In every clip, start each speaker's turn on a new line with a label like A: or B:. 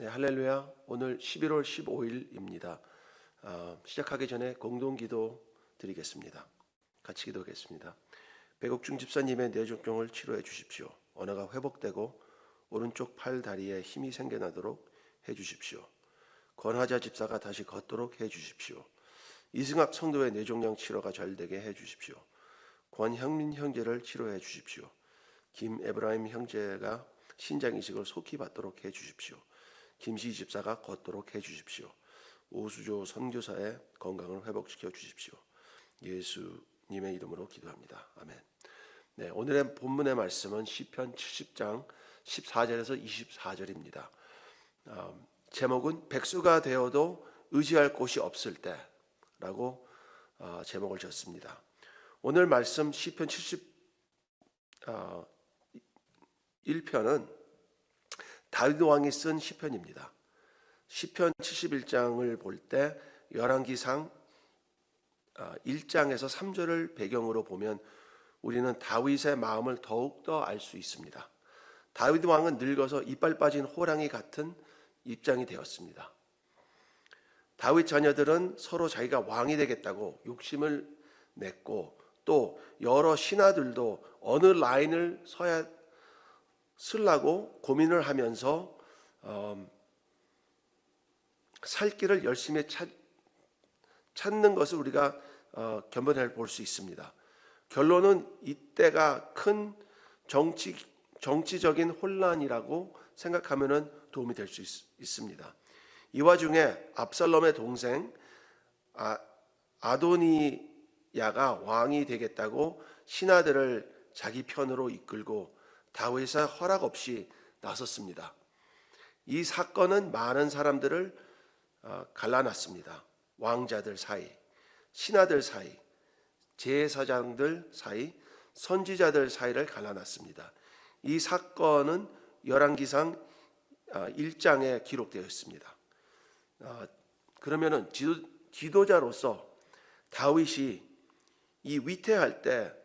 A: 네, 할렐루야. 오늘 11월 15일입니다. 시작하기 전에 공동 기도 드리겠습니다. 같이 기도하겠습니다. 배국중 집사님의 뇌졸중을 치료해 주십시오. 언어가 회복되고 오른쪽 팔 다리에 힘이 생겨나도록 해 주십시오. 권하자 집사가 다시 걷도록 해 주십시오. 이승학 성도의 뇌종양 치료가 잘 되게 해 주십시오. 권형민 형제를 치료해 주십시오. 김에브라임 형제가 신장 이식을 속히 받도록 해 주십시오. 김시 집사가 걷도록 해 주십시오. 오수조 선교사의 건강을 회복시켜 주십시오. 예수님의 이름으로 기도합니다. 아멘. 네, 오늘의 본문의 말씀은 시편 70장 14절에서 24절입니다. 어, 제목은 백수가 되어도 의지할 곳이 없을 때라고 어, 제목을 졌습니다. 오늘 말씀 시편 70 어, 1편은 다윗 왕이 쓴 시편입니다. 시편 71장을 볼 때 열왕기상 1장에서 3절을 배경으로 보면 우리는 다윗의 마음을 더욱 더 알 수 있습니다. 다윗 왕은 늙어서 이빨 빠진 호랑이 같은 입장이 되었습니다. 다윗 자녀들은 서로 자기가 왕이 되겠다고 욕심을 냈고 또 여러 신하들도 어느 라인을 서야 쓰려고 고민을 하면서 어, 살 길을 열심히 찾, 찾는 것을 우리가 어, 견본해 볼 수 있습니다. 결론은 이때가 큰 정치 정치적인 혼란이라고 생각하면 도움이 될 수 있습니다. 이 와중에 압살롬의 동생 아, 아도니야가 왕이 되겠다고 신하들을 자기 편으로 이끌고 다윗의 허락 없이 나섰습니다. 이 사건은 많은 사람들을 어, 갈라놨습니다. 왕자들 사이, 신하들 사이, 제사장들 사이, 선지자들 사이를 갈라놨습니다. 이 사건은 열왕기상 1장에 어, 기록되어 있습니다. 어, 그러면은 지도 자로서 다윗이 이 위태할 때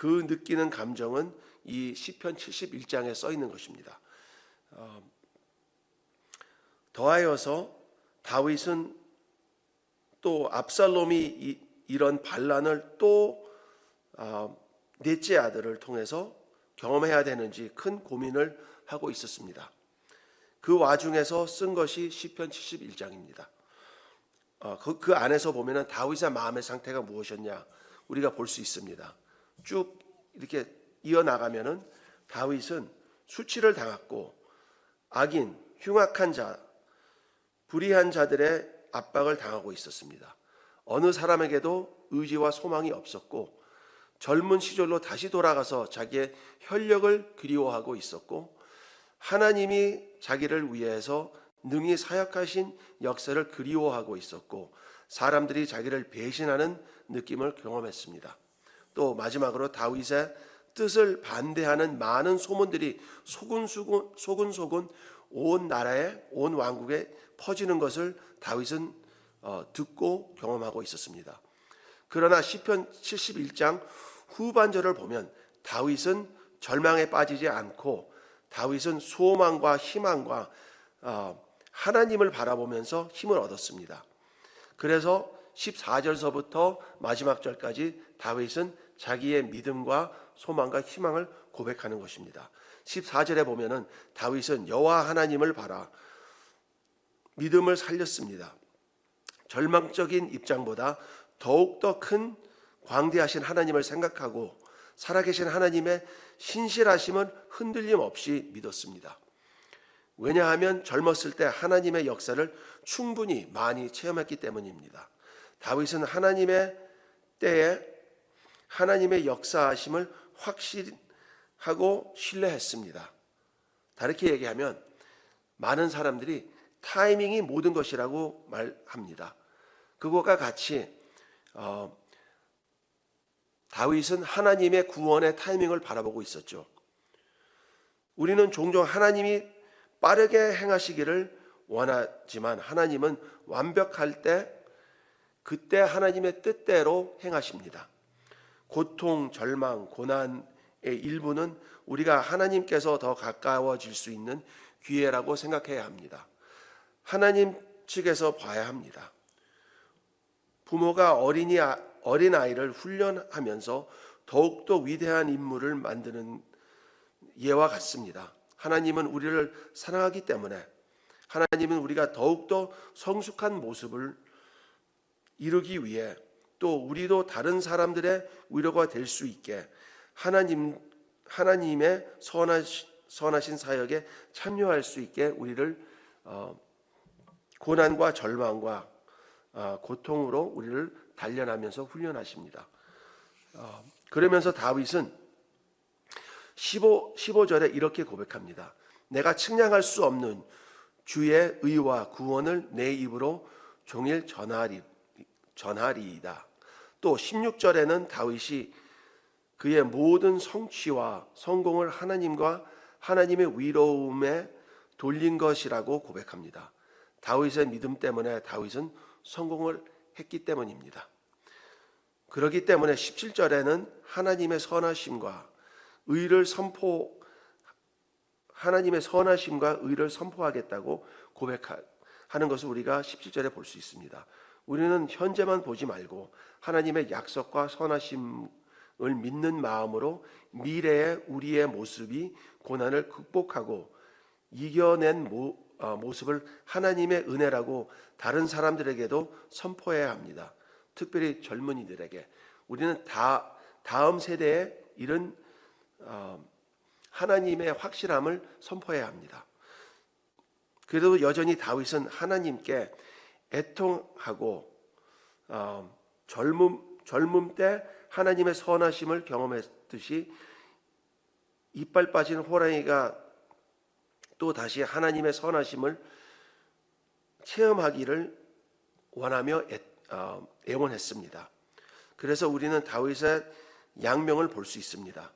A: 그 느끼는 감정은 이 시편 71장에 써 있는 것입니다. 어, 더하여서 다윗은 또 압살롬이 이, 이런 반란을 또 어, 넷째 아들을 통해서 경험해야 되는지 큰 고민을 하고 있었습니다. 그 와중에서 쓴 것이 시편 71장입니다. 어, 그, 그 안에서 보면은 다윗의 마음의 상태가 무엇이었냐 우리가 볼 수 있습니다. 쭉 이렇게 이어나가면은 다윗은 수치를 당했고 악인, 흉악한 자, 불의한 자들의 압박을 당하고 있었습니다. 어느 사람에게도 의지와 소망이 없었고 젊은 시절로 다시 돌아가서 자기의 혈력을 그리워하고 있었고 하나님이 자기를 위해서 능히 사역하신 역사를 그리워하고 있었고 사람들이 자기를 배신하는 느낌을 경험했습니다. 또 마지막으로 다윗의 뜻을 반대하는 많은 소문들이 소근소근 소근소근 온 나라에 온 왕국에 퍼지는 것을 다윗은 어, 듣고 경험하고 있었습니다. 그러나 시편 71장 후반절을 보면 다윗은 절망에 빠지지 않고 다윗은 소망과 희망과 어, 하나님을 바라보면서 힘을 얻었습니다. 그래서 14절서부터 마지막 절까지 다윗은 자기의 믿음과 소망과 희망을 고백하는 것입니다. 14절에 보면은 다윗은 여호와 하나님을 바라 믿음을 살렸습니다. 절망적인 입장보다 더욱더 큰 광대하신 하나님을 생각하고 살아계신 하나님의 신실하심은 흔들림 없이 믿었습니다. 왜냐하면 젊었을 때 하나님의 역사를 충분히 많이 체험했기 때문입니다. 다윗은 하나님의 때에 하나님의 역사하심을 확실하고 신뢰했습니다. 다르게 얘기하면 많은 사람들이 타이밍이 모든 것이라고 말합니다. 그것과 같이 어, 다윗은 하나님의 구원의 타이밍을 바라보고 있었죠. 우리는 종종 하나님이 빠르게 행하시기를 원하지만 하나님은 완벽할 때 그때 하나님의 뜻대로 행하십니다. 고통, 절망, 고난의 일부는 우리가 하나님께서 더 가까워질 수 있는 기회라고 생각해야 합니다. 하나님 측에서 봐야 합니다. 부모가 어린이 어린 아이를 훈련하면서 더욱더 위대한 인물을 만드는 예와 같습니다. 하나님은 우리를 사랑하기 때문에 하나님은 우리가 더욱더 성숙한 모습을 이루기 위해 또 우리도 다른 사람들의 위로가 될 수 있게 하나님 하나님의 선하신, 선하신 사역에 참여할 수 있게 우리를 어, 고난과 절망과 어, 고통으로 우리를 단련하면서 훈련하십니다. 어, 그러면서 다윗은 15, 15절에 이렇게 고백합니다. 내가 측량할 수 없는 주의 의와 구원을 내 입으로 종일 전하리, 전하리이다. 또 16절에는 다윗이 그의 모든 성취와 성공을 하나님과 하나님의 위로움에 돌린 것이라고 고백합니다. 다윗의 믿음 때문에 다윗은 성공을 했기 때문입니다. 그렇기 때문에 17절에는 하나님의 선하심과 의를 선포 하나님의 선하심과 의를 선포하겠다고 고백하는 것을 우리가 17절에 볼 수 있습니다. 우리는 현재만 보지 말고 하나님의 약속과 선하심을 믿는 마음으로 미래의 우리의 모습이 고난을 극복하고 이겨낸 모, 어, 모습을 하나님의 은혜라고 다른 사람들에게도 선포해야 합니다. 특별히 젊은이들에게 우리는 다 다음 세대에 이런 어, 하나님의 확실함을 선포해야 합니다. 그래도 여전히 다윗은 하나님께 애통하고 어, 젊음 젊음 때 하나님의 선하심을 경험했듯이 이빨 빠진 호랑이가 또 다시 하나님의 선하심을 체험하기를 원하며 애, 어, 애원했습니다. 그래서 우리는 다윗의 양명을 볼 수 있습니다.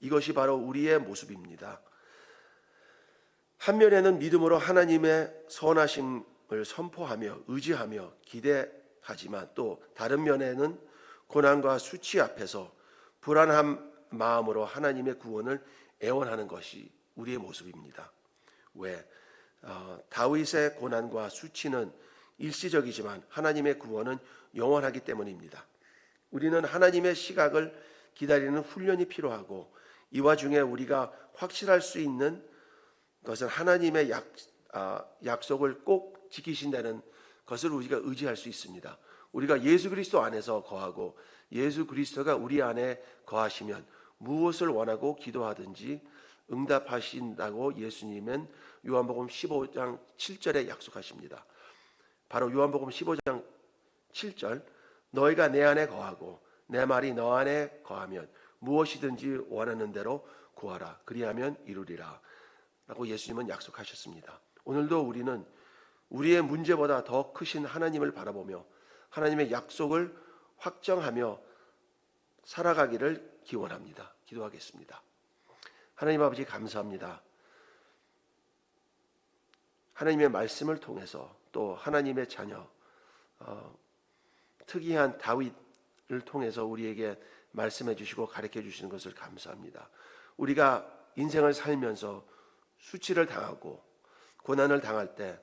A: 이것이 바로 우리의 모습입니다. 한면에는 믿음으로 하나님의 선하심 을 선포하며 의지하며 기대하지만 또 다른 면에는 고난과 수치 앞에서 불안한 마음으로 하나님의 구원을 애원하는 것이 우리의 모습입니다. 왜 어, 다윗의 고난과 수치는 일시적이지만 하나님의 구원은 영원하기 때문입니다. 우리는 하나님의 시각을 기다리는 훈련이 필요하고 이 와중에 우리가 확실할 수 있는 것은 하나님의 약, 아, 약속을 꼭 지키신다는 것을 우리가 의지할 수 있습니다. 우리가 예수 그리스도 안에서 거하고 예수 그리스도가 우리 안에 거하시면 무엇을 원하고 기도하든지 응답하신다고 예수님은 요한복음 15장 7절에 약속하십니다. 바로 요한복음 15장 7절 너희가 내 안에 거하고 내 말이 너 안에 거하면 무엇이든지 원하는 대로 구하라 그리하면 이루리라 라고 예수님은 약속하셨습니다. 오늘도 우리는 우리의 문제보다 더 크신 하나님을 바라보며 하나님의 약속을 확정하며 살아가기를 기원합니다. 기도하겠습니다. 하나님 아버지 감사합니다. 하나님의 말씀을 통해서 또 하나님의 자녀 어, 특이한 다윗을 통해서 우리에게 말씀해 주시고 가르쳐 주시는 것을 감사합니다. 우리가 인생을 살면서 수치를 당하고 고난을 당할 때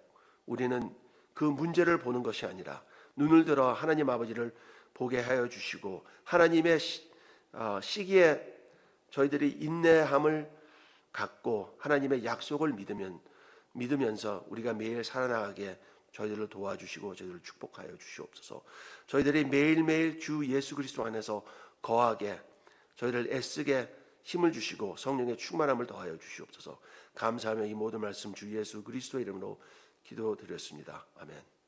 A: 우리는 그 문제를 보는 것이 아니라 눈을 들어 하나님 아버지를 보게 하여 주시고 하나님의 시, 어, 시기에 저희들이 인내함을 갖고 하나님의 약속을 믿으면 믿으면서 우리가 매일 살아나가게 저희들을 도와주시고 저희들을 축복하여 주시옵소서. 저희들이 매일매일 주 예수 그리스도 안에서 거하게 저희를 애쓰게 힘을 주시고 성령의 충만함을 더하여 주시옵소서. 감사하며 이 모든 말씀 주 예수 그리스도의 이름으로 기도드렸습니다. 아멘.